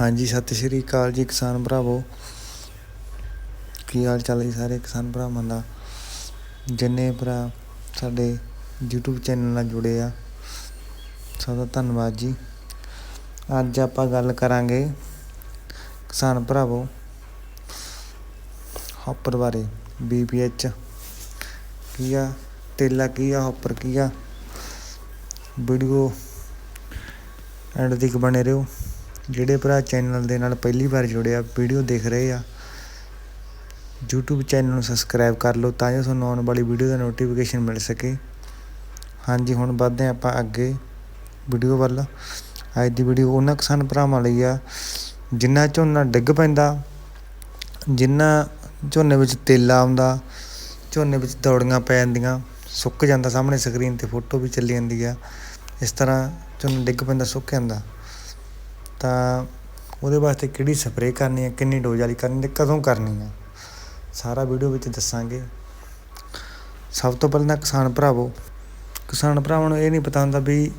ਹਾਂਜੀ, ਸਤਿ ਸ਼੍ਰੀ ਅਕਾਲ ਜੀ ਕਿਸਾਨ ਭਰਾਵੋ। ਕੀ ਹਾਲ ਚਾਲ ਹੈ ਸਾਰੇ ਕਿਸਾਨ ਭਰਾਵਾਂ ਦਾ? ਜਿੰਨੇ ਭਰਾ ਸਾਡੇ YouTube ਚੈਨਲ ਨਾਲ ਜੁੜੇ ਆ, ਸਭ ਦਾ ਧੰਨਵਾਦ ਜੀ। ਅੱਜ ਆਪਾਂ ਗੱਲ ਕਰਾਂਗੇ ਕਿਸਾਨ ਭਰਾਵੋ ਹੌਪਰ ਬਾਰੇ BPH ਕੀ ਆ, ਤੇਲਾ ਕੀ ਆ, ਹੌਪਰ ਕੀ ਆ? ਵੀਡੀਓ ਐਂਡ ਤੱਕ ਬਣੇ ਰਹੋ। ਜਿਹੜੇ ਭਰਾ ਚੈਨਲ ਦੇ ਨਾਲ ਪਹਿਲੀ ਵਾਰ ਜੁੜਿਆ ਵੀਡੀਓ ਦੇਖ ਰਹੇ ਆ, YouTube ਚੈਨਲ ਨੂੰ ਸਬਸਕ੍ਰਾਈਬ ਕਰ ਲਓ ਤਾਂ ਜੋ ਤੁਹਾਨੂੰ ਆਉਣ ਵਾਲੀ ਵੀਡੀਓ ਦਾ ਨੋਟੀਫਿਕੇਸ਼ਨ ਮਿਲ ਸਕੇ। ਹਾਂਜੀ, ਹੁਣ ਵੱਧਦੇ ਹਾਂ ਆਪਾਂ ਅੱਗੇ ਵੀਡੀਓ ਵੱਲ। ਅੱਜ ਦੀ ਵੀਡੀਓ ਉਹਨਾਂ ਕਿਸਾਨ ਭਰਾਵਾਂ ਲਈ ਆ, ਜਿੰਨਾ ਝੋਨਾ ਡਿੱਗ ਪੈਂਦਾ, ਜਿੰਨਾ ਝੋਨੇ ਵਿੱਚ ਤੇਲਾ ਆਉਂਦਾ, ਝੋਨੇ ਵਿੱਚ ਦੌੜੀਆਂ ਪੈ ਜਾਂਦੀਆਂ, ਸੁੱਕ ਜਾਂਦਾ ਸਾਹਮਣੇ ਸਕਰੀਨ ਤੇ ਫੋਟੋ ਵੀ ਚੱਲੀ ਜਾਂਦੀ ਆ, ਇਸ ਤਰ੍ਹਾਂ ਝੋਨਾ ਡਿੱਗ ਪੈਂਦਾ, ਸੁੱਕ ਜਾਂਦਾ। ਤਾਂ ਉਹਦੇ ਵਾਸਤੇ ਕਿਹੜੀ ਸਪਰੇਅ ਕਰਨੀ ਹੈ, ਕਿੰਨੀ ਡੋਜ਼ ਵਾਲੀ ਕਰਨੀ ਤੇ ਕਦੋਂ ਕਰਨੀ ਆ ਸਾਰਾ ਵੀਡੀਓ ਵਿੱਚ ਦੱਸਾਂਗੇ। ਸਭ ਤੋਂ ਪਹਿਲਾਂ ਕਿਸਾਨ ਭਰਾਵੋ, ਕਿਸਾਨ ਭਰਾਵਾਂ ਨੂੰ ਇਹ ਨਹੀਂ ਪਤਾ ਹੁੰਦਾ ਵੀ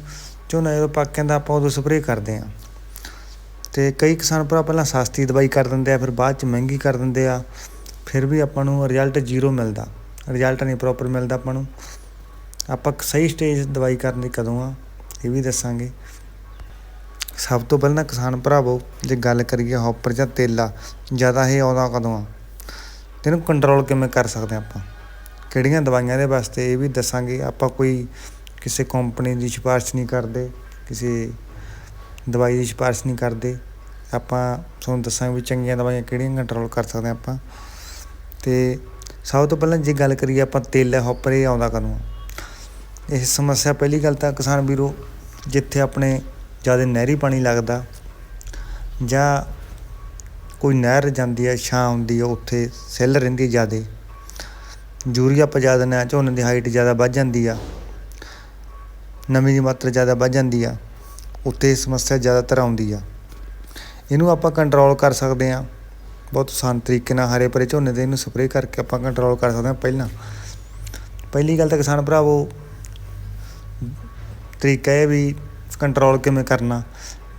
ਝੋਨਾ ਜਦੋਂ ਪੱਕ ਜਾਂਦਾ ਆਪਾਂ ਉਦੋਂ ਸਪਰੇਅ ਕਰਦੇ ਆ ਤੇ ਕਈ ਕਿਸਾਨ ਭਰਾ ਪਹਿਲਾਂ ਸਸਤੀ ਦਵਾਈ ਕਰ ਦਿੰਦੇ ਆ, ਫਿਰ ਬਾਅਦ ਚ ਮਹਿੰਗੀ ਕਰ ਦਿੰਦੇ ਆ, ਫਿਰ ਵੀ ਆਪਾਂ ਨੂੰ ਰਿਜ਼ਲਟ ਜ਼ੀਰੋ ਮਿਲਦਾ। ਰਿਜ਼ਲਟ ਨਹੀਂ ਪ੍ਰੋਪਰ ਮਿਲਦਾ ਆਪਾਂ ਨੂੰ। ਆਪਾਂ ਸਹੀ ਸਟੇਜ ਦਵਾਈ ਕਰਨ ਦੀ ਕਦੋਂ ਆ, ਇਹ ਵੀ ਦੱਸਾਂਗੇ। ਸਭ ਤੋਂ ਪਹਿਲਾਂ ਕਿਸਾਨ ਭਰਾਵੋ, ਜੇ ਗੱਲ ਕਰੀਏ ਹੋਪਰ ਜਾਂ ਤੇਲਾ, ਜ਼ਿਆਦਾ ਇਹ ਆਉਂਦਾ ਕਦੋਂ ਆ? ਤੇ ਇਹਨੂੰ ਕੰਟਰੋਲ ਕਿਵੇਂ ਕਰ ਸਕਦੇ ਆਪਾਂ? ਕਿਹੜੀਆਂ ਦਵਾਈਆਂ ਦੇ ਵਾਸਤੇ ਇਹ ਵੀ ਦੱਸਾਂਗੇ, ਆਪਾਂ ਕੋਈ ਕਿਸੇ ਕੰਪਨੀ ਦੀ ਸਿਫਾਰਿਸ਼ ਨਹੀਂ ਕਰਦੇ, ਕਿਸੇ ਦਵਾਈ ਦੀ ਸਿਫਾਰਿਸ਼ ਨਹੀਂ ਕਰਦੇ, ਆਪਾਂ ਤੁਹਾਨੂੰ ਦੱਸਾਂਗੇ ਵੀ ਚੰਗੀਆਂ ਦਵਾਈਆਂ ਕਿਹੜੀਆਂ ਕੰਟਰੋਲ ਕਰ ਸਕਦੇ ਆਪਾਂ। ਤੇ ਸਭ ਤੋਂ ਪਹਿਲਾਂ ਜੇ ਗੱਲ ਕਰੀਏ ਆਪਾਂ ਤੇਲਾ, ਹੋਪਰ, ਇਹ ਆਉਂਦਾ ਕਦੋਂ ਆ? ਇਹ ਸਮੱਸਿਆ ਪਹਿਲੀ ਗੱਲ ਤਾਂ ਕਿਸਾਨ ਵੀਰੋ, ਜਿੱਥੇ ਆਪਣੇ ਜ਼ਿਆਦਾ ਨਹਿਰੀ ਪਾਣੀ ਲੱਗਦਾ, ਜਾਂ ਕੋਈ ਨਹਿਰ ਜਾਂਦੀ ਹੈ, ਛਾਂ ਹੁੰਦੀ ਹੈ, ਉੱਥੇ ਸੈੱਲ ਰਹਿੰਦੀ ਹੈ ਜ਼ਿਆਦਾ। ਯੂਰੀਆ ਆਪਾਂ ਜ਼ਿਆਦਾ ਦਿੰਦੇ ਝੋਨੇ ਦੀ ਹਾਈਟ ਜ਼ਿਆਦਾ ਵੱਧ ਜਾਂਦੀ ਆ। ਨਮੀ ਦੀ ਮਾਤਰਾ ਜ਼ਿਆਦਾ ਵੱਧ ਜਾਂਦੀ ਆ। ਉੱਥੇ ਸਮੱਸਿਆ ਜ਼ਿਆਦਾਤਰ ਆਉਂਦੀ ਆ। ਇਹਨੂੰ ਆਪਾਂ ਕੰਟਰੋਲ ਕਰ ਸਕਦੇ ਹਾਂ। ਬਹੁਤ ਆਸਾਨ ਤਰੀਕੇ ਨਾਲ ਹਰੇ ਭਰੇ ਝੋਨੇ ਦੇ ਇਹਨੂੰ ਸਪਰੇਅ ਕਰਕੇ ਆਪਾਂ ਕੰਟਰੋਲ ਕਰ ਸਕਦੇ ਹਾਂ ਪਹਿਲਾਂ। ਪਹਿਲੀ ਗੱਲ ਤਾਂ ਕਿਸਾਨ ਭਰਾਵੋ, ਤਰੀਕਾ ਇਹ ਵੀ ਕੰਟਰੋਲ ਕਿਵੇਂ ਕਰਨਾ?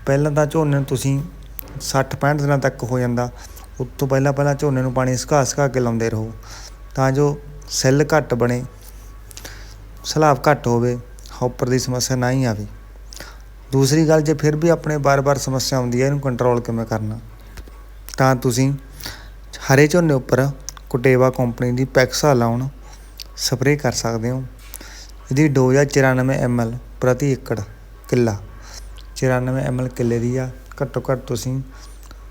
ਪਹਿਲਾਂ ਤਾਂ ਝੋਨੇ ਨੂੰ ਤੁਸੀਂ 60 65 ਦਿਨਾਂ ਤੱਕ ਹੋ ਜਾਂਦਾ। ਉਸ ਤੋਂ ਪਹਿਲਾਂ ਪਹਿਲਾਂ ਝੋਨੇ ਨੂੰ ਪਾਣੀ ਸੁਕਾ ਸੁਕਾ ਕੇ ਲਾਉਂਦੇ ਰਹੋ। ਤਾਂ ਜੋ ਸੈੱਲ ਘੱਟ ਬਣੇ, ਸਲਾਬ ਘੱਟ ਹੋਵੇ ਹੌਪਰ ਦੀ ਸਮੱਸਿਆ ਨਾ ਹੀ ਆਵੇ। ਦੂਸਰੀ ਗੱਲ, ਜੇ ਫਿਰ ਵੀ ਆਪਣੇ ਬਾਰ-ਬਾਰ ਸਮੱਸਿਆ ਆਉਂਦੀ ਹੈ, ਇਹਨੂੰ ਕੰਟਰੋਲ ਕਿਵੇਂ ਕਰਨਾ? ਤਾਂ ਤੁਸੀਂ ਹਰੇ ਝੋਨੇ ਉੱਪਰ ਕੁਟੇਵਾ ਕੰਪਨੀ ਦੀ ਪੈਕਸਾ ਲਾਉਣ ਸਪਰੇਅ ਕਰ ਸਕਦੇ ਹੋ। ਇਹਦੀ ਡੋਜ਼ ਆ 94 ml ਪ੍ਰਤੀ ਏਕੜ। ਕਿੱਲਾ। 94 ml ਕਿੱਲੇ ਦੀ ਆ। ਘੱਟੋ ਘੱਟ ਤੁਸੀਂ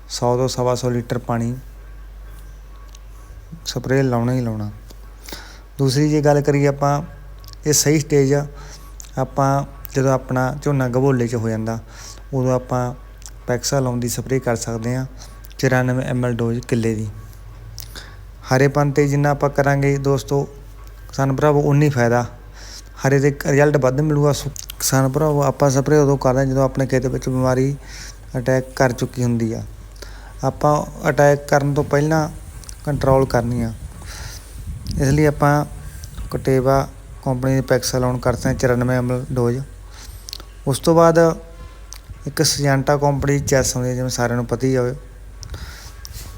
100 ਤੋਂ ਸਵਾ ਸੌ ਲੀਟਰ ਪਾਣੀ ਸਪਰੇਅ ਲਾਉਣਾ ਹੀ ਲਾਉਣਾ। ਦੂਸਰੀ ਜੇ ਗੱਲ ਕਰੀਏ ਆਪਾਂ, ਇਹ ਸਹੀ ਸਟੇਜ ਆ। ਆਪਾਂ ਜਦੋਂ ਆਪਣਾ ਝੋਨਾ ਗਭੋਲੇ 'ਚ ਹੋ ਜਾਂਦਾ, ਉਦੋਂ ਆਪਾਂ ਪੈਕਸਾ ਲਾਉਣ ਦੀ ਸਪਰੇਅ ਕਰ ਸਕਦੇ ਹਾਂ 94 ml ਡੋਜ਼ ਕਿੱਲੇ ਦੀ। ਹਰੇਪਨ 'ਤੇ ਜਿੰਨਾ ਆਪਾਂ ਕਰਾਂਗੇ ਦੋਸਤੋ, ਸਾਨੂੰ ਭਰਾਵੋ ਉਨੀ ਫਾਇਦਾ। ਹਰੇ ਦੇ ਰਿਜ਼ਲਟ ਵੱਧ ਮਿਲੂਗਾ, ਸੁ- ਕਿਸਾਨ ਭਰਾਵੋ, ਆਪਾਂ ਸਪਰੇਅ ਉਦੋਂ ਕਰਦੇ ਹਾਂ ਜਦੋਂ ਆਪਣੇ ਖੇਤ ਵਿੱਚ ਬਿਮਾਰੀ ਅਟੈਕ ਕਰ ਚੁੱਕੀ ਹੁੰਦੀ ਆ। ਆਪਾਂ ਅਟੈਕ ਕਰਨ ਤੋਂ ਪਹਿਲਾਂ ਕੰਟਰੋਲ ਕਰਨੀ ਆ। ਇਸ ਲਈ ਆਪਾਂ ਕਟੇਵਾ ਕੰਪਨੀ ਦੇ ਪੈਕਸਾ ਲਾਉਣ ਕਰਦੇ ਹਾਂ 94 ml ਡੋਜ਼ ਉਸ ਤੋਂ ਬਾਅਦ ਇੱਕ ਸਜੈਂਟਾ ਕੰਪਨੀ ਚੈਸ ਆਉਂਦੀ ਹੈ ਜਿਵੇਂ ਸਾਰਿਆਂ ਨੂੰ ਪਤਾ ਹੀ ਹੋਵੇ।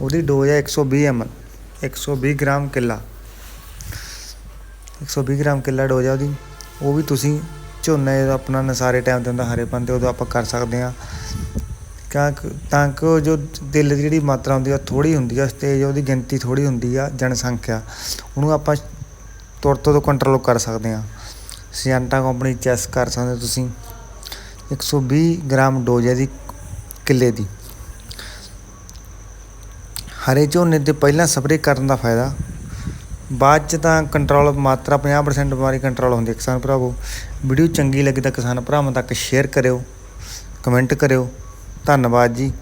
ਉਹਦੀ ਡੋਜ਼ ਹੈ 120 ml 120 ਗ੍ਰਾਮ ਕਿੱਲਾ। 120 ਗ੍ਰਾਮ ਕਿੱਲਾ ਡੋਜ਼ ਆ ਉਹਦੀ। ਉਹ ਵੀ ਤੁਸੀਂ ਝੋਨਾ ਜਦੋਂ ਆਪਣਾ ਨਸਾਰੇ ਟਾਈਮ ਤੇ ਹੁੰਦਾ ਹਰੇਪਨ ਤੇ ਉਦੋਂ ਆਪਾਂ ਕਰ ਸਕਦੇ ਹਾਂ। ਕਿਆ ਕ- ਤਾਂ ਕਿ ਉਹ ਜੋ ਦਿਲ ਦੀ ਜਿਹੜੀ ਮਾਤਰਾ ਹੁੰਦੀ ਆ ਥੋੜੀ ਹੁੰਦੀ ਆ ਸਟੇਜ ਉਹਦੀ ਗਿਣਤੀ ਥੋੜੀ ਹੁੰਦੀ ਆ, ਜਨਸੰਖਿਆ, ਉਹਨੂੰ ਆਪਾਂ ਤੁਰ ਤੋਂ ਕੰਟਰੋਲ ਕਰ ਸਕਦੇ ਹਾਂ। ਸਿਆਂਟਾ ਕੰਪਨੀ ਚੈਸ ਕਰ ਸਕਦੇ ਹੋ ਤੁਸੀਂ। 120 ਗ੍ਰਾਮ ਡੋਜ਼ ਹੈ ਦੀ ਕਿੱਲੇ ਦੀ। ਹਰੇ ਝੋਨੇ ਤੇ ਪਹਿਲਾਂ ਸਪਰੇਅ ਕਰਨ ਦਾ ਫਾਇਦਾ ਬਾਅਦ ਚ ਤਾਂ ਕੰਟਰੋਲ ਮਾਤਰਾ 50% ਬਿਮਾਰੀ ਕੰਟਰੋਲ ਹੁੰਦੀ ਹੈ ਕਿਸਾਨ ਭਰਾਵੋ। ਵੀਡੀਓ ਚੰਗੀ ਲੱਗੀ ਤਾਂ ਕਿਸਾਨ ਭਰਾਵਾਂ ਤੱਕ ਸ਼ੇਅਰ ਕਰਿਓ ਕਮੈਂਟ ਕਰਿਓ। ਧੰਨਵਾਦ ਜੀ।